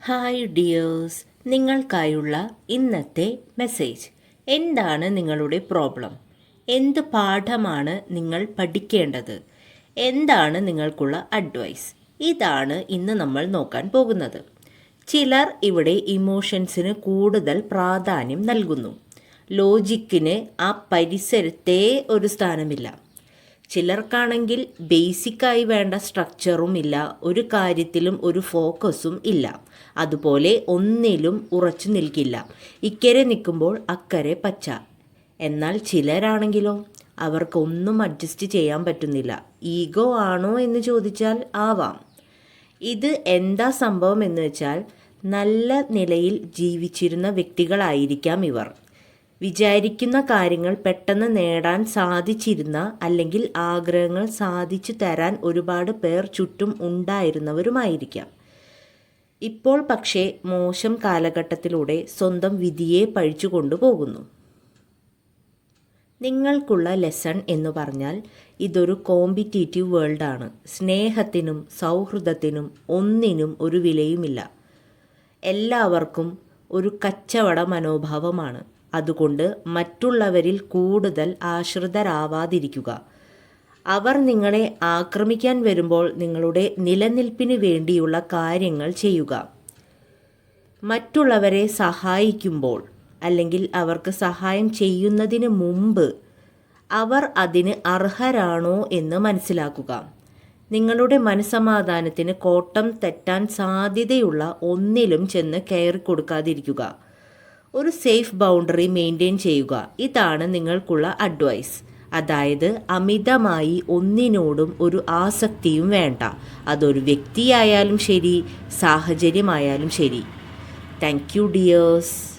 Hi dears നിങ്ങൾക്കായുള്ള ഇന്നത്തെ message എന്താണ് നിങ്ങളുടെ പ്രോബ്ലം എന്ത് പാഠമാണ് നിങ്ങൾ പഠിക്കേണ്ടത്? എന്താണ് നിങ്ങൾക്കുള്ള അഡ്വൈസ് ഇതാണ് ഇന്ന് നമ്മൾ നോക്കാൻ പോകുന്നത്. ചിലർ ഇവിടെ ഇമോഷൻസിന് കൂടുതൽ പ്രാധാന്യം നൽകുന്നു. ലോജിക്കിന് ആ പരിസരത്തെ ഒരു സ്ഥാനമില്ല. ചിലർക്കാണെങ്കിൽ ബേസിക്കായി വേണ്ട സ്ട്രക്ചറും ഇല്ല ഒരു കാര്യത്തിലും ഒരു ഫോക്കസും ഇല്ല. അതുപോലെ ഒന്നിലും ഉറച്ചു നിൽക്കില്ല. ഇക്കരെ നിൽക്കുമ്പോൾ അക്കരെ പച്ച. എന്നാൽ ചിലരാണെങ്കിലോ അവർക്കൊന്നും അഡ്ജസ്റ്റ് ചെയ്യാൻ പറ്റുന്നില്ല. ഈഗോ ആണോ എന്ന് ചോദിച്ചാൽ ആവാം. ഇത് എന്താ സംഭവം എന്ന് വെച്ചാൽ നല്ല നിലയിൽ ജീവിച്ചിരുന്ന വ്യക്തികളായിരിക്കാം ഇവർ. വിചാരിക്കുന്ന കാര്യങ്ങൾ പെട്ടെന്ന് നേടാൻ സാധിച്ചിരുന്ന അല്ലെങ്കിൽ ആഗ്രഹങ്ങൾ സാധിച്ചു തരാൻ ഒരുപാട് പേർ ചുറ്റും ഉണ്ടായിരുന്നവരുമായിരിക്കാം. ഇപ്പോൾ പക്ഷേ മോശം കാലഘട്ടത്തിലൂടെ സ്വന്തം വിധിയെ പഴിച്ചു കൊണ്ടുപോകുന്നു. നിങ്ങൾക്കുള്ള ലെസൺ എന്ന് പറഞ്ഞാൽ ഇതൊരു കോമ്പറ്റീറ്റീവ് വേൾഡാണ്. സ്നേഹത്തിനും സൗഹൃദത്തിനും ഒന്നിനും ഒരു വിലയുമില്ല. എല്ലാവർക്കും ഒരു കച്ചവട മനോഭാവമാണ്. അതുകൊണ്ട് മറ്റുള്ളവരിൽ കൂടുതൽ ആശ്രിതരാവാതിരിക്കുക. അവർ നിങ്ങളെ ആക്രമിക്കാൻ വരുമ്പോൾ നിങ്ങളുടെ നിലനിൽപ്പിന് വേണ്ടിയുള്ള കാര്യങ്ങൾ ചെയ്യുക. മറ്റുള്ളവരെ സഹായിക്കുമ്പോൾ അല്ലെങ്കിൽ അവർക്ക് സഹായം ചെയ്യുന്നതിന് മുമ്പ് അവർ അതിന് അർഹരാണോ എന്ന് മനസ്സിലാക്കുക. നിങ്ങളുടെ മനസമാധാനത്തിന് കോട്ടം തെറ്റാൻ സാധ്യതയുള്ള ഒന്നിലും ചെന്ന് കയറി കൊടുക്കാതിരിക്കുക ഒരു സേഫ് ബൗണ്ടറി മെയിന്റെയിൻ ചെയ്യുക. ഇതാണ് നിങ്ങൾക്കുള്ള അഡ്വൈസ് അതായത് അമിതമായി ഒന്നിനോടും ഒരു ആസക്തിയും വേണ്ട. അതൊരു വ്യക്തിയായാലും ശരി സാഹചര്യമായാലും ശരി. Thank you dears